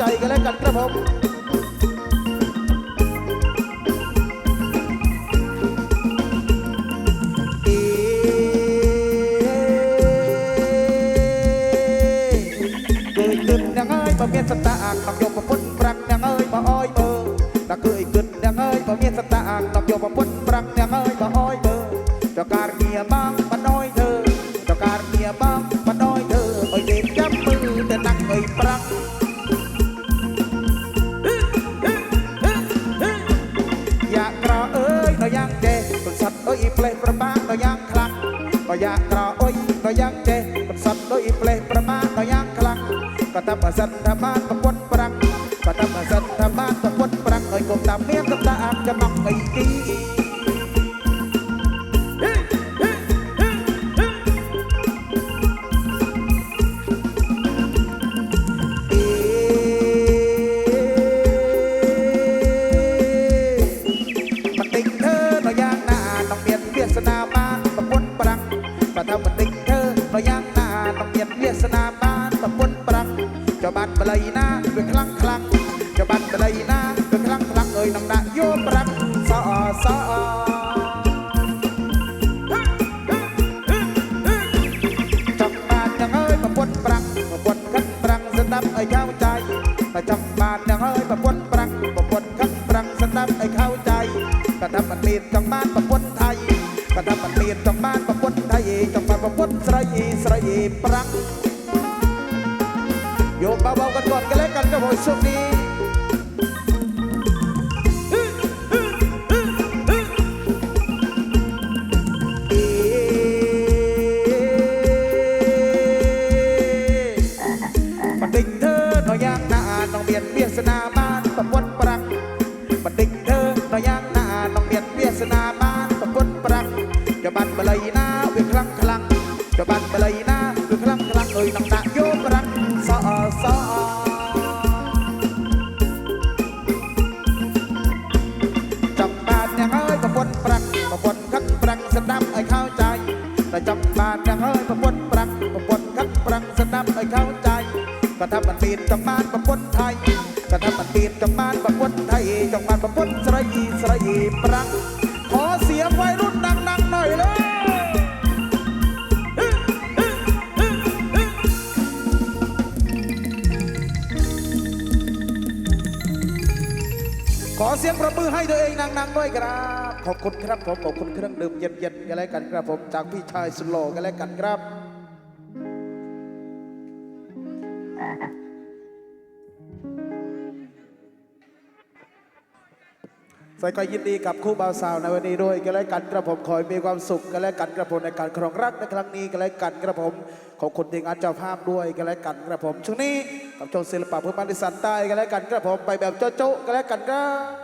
ใจกันแล้วกันครับผม อีเกิดขึ้นยังเอ้ยบ่เมียนสตางค์ต้องยกมาพ้นปรังยังเอ้ยบ่อ้อยเบอร์ถ้าเคยขึ้นยังเอ้ยบ่เมียนสตางค์ต้อ ផ្លេសប្រមាថដល់យ៉ាងខ្លាំងក៏យ៉ាងក្រអុយក៏យ៉ាងចេះមិនសត់ដោយផ្លេសប្រមាថដល់យ៉ាងខ្លាំងក៏តាមសិទ្ធថាបានប្រពន្ធប្រាំងក៏តាមសិទ្ធថាបានប្រពន្ធប្រាំងអុយគុំតាមមានកំតាអាប់ចំណងអីទី ไอ้เข้าใจ ประจำบานยังเอ้ยมาปวนปรังประปวนขันปรังสนับไอ้เข้าใจกระทำมันเมียนจังบ้านประปวนไทยกระทำมันเมียนจังบ้านประปวนไทยจังบ้านประปวนสระอีสระอีปรังโยมเบาๆกันก่อนกันแล้วกันก็บผมช่วง น่อยย่างหน้าน้องเบียดเบียดสนาบ้านตะปวนปรังมันดิ่งเธอน่อยย่างหน้าน้องเบียดเบียดสนาบ้านตะปวนปรังจะบันบเลยนาเวียคลังคลังจะบันบเลยนาเวียคลังคลังเอ้ยน้องตาโยมรังสอสอจับบานยังเอ้ยตะปวนปรังตะปวนคักปรังสนับไอ้เข้าใจแต่จับบานยังเอ้ยตะปวนปรังตะปวนคักปรังสนับไอ้เข้าใจ ก็ทำมันปีนจังบ้านประพุนไทยก็ทำมันปีนจังบ้านประพุนไทยจังบ้านประพุนสระอีสระอีปรังขอเสียงวัยรุ่นดังๆหน่อยเลยขอเสียงประมือให้ตัวเองนังๆด้วยครับ ขอบคุณครับผมขอบคุณเครื่องดื่มเย็นๆกันแล้วกันครับผมจากพี่ชายสุดหล่อกันแล้วกันครับ ใส่ก็ยินดีกับคู่บ่าวสาวในวันนี้ด้วยกันและกันกระผมขอให้มีความสุขกันและกันกระผมในการครองรักในครั้งนี้กันและกันกระผมขอบคุณทีมงานเจ้าภาพด้วยกันและกันกระผมช่วงนี้กับชมศิลปะเพื่อบ้านดิสันใต้กันและกันกระผมไปแบบโจ๊ะๆกันและกันครับ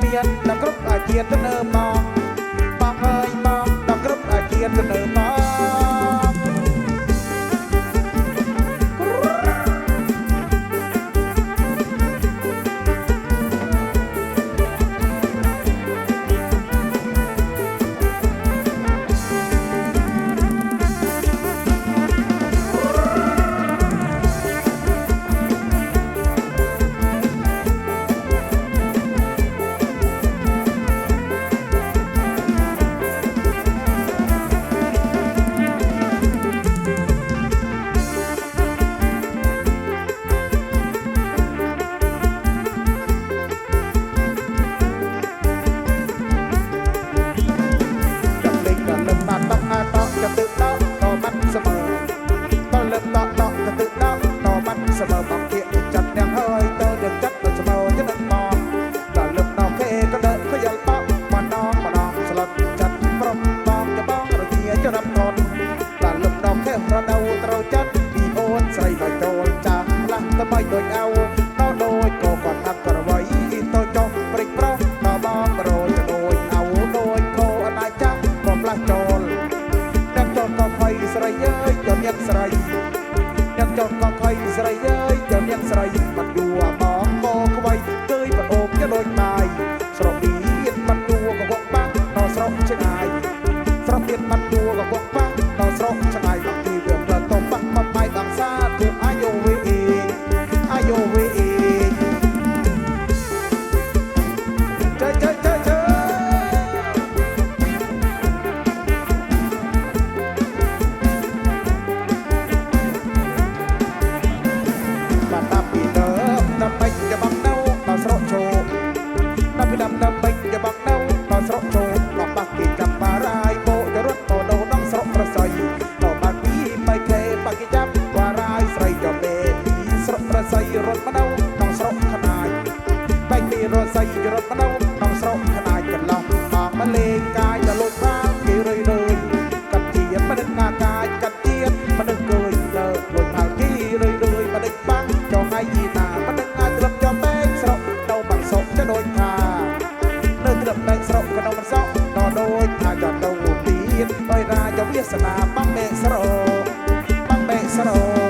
មានដល់គ្រប់ជាតិទៅនៅមក สนาบังเบสโรบังเบสโร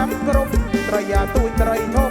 ย้ำกรมกระยาตุยไตรทอ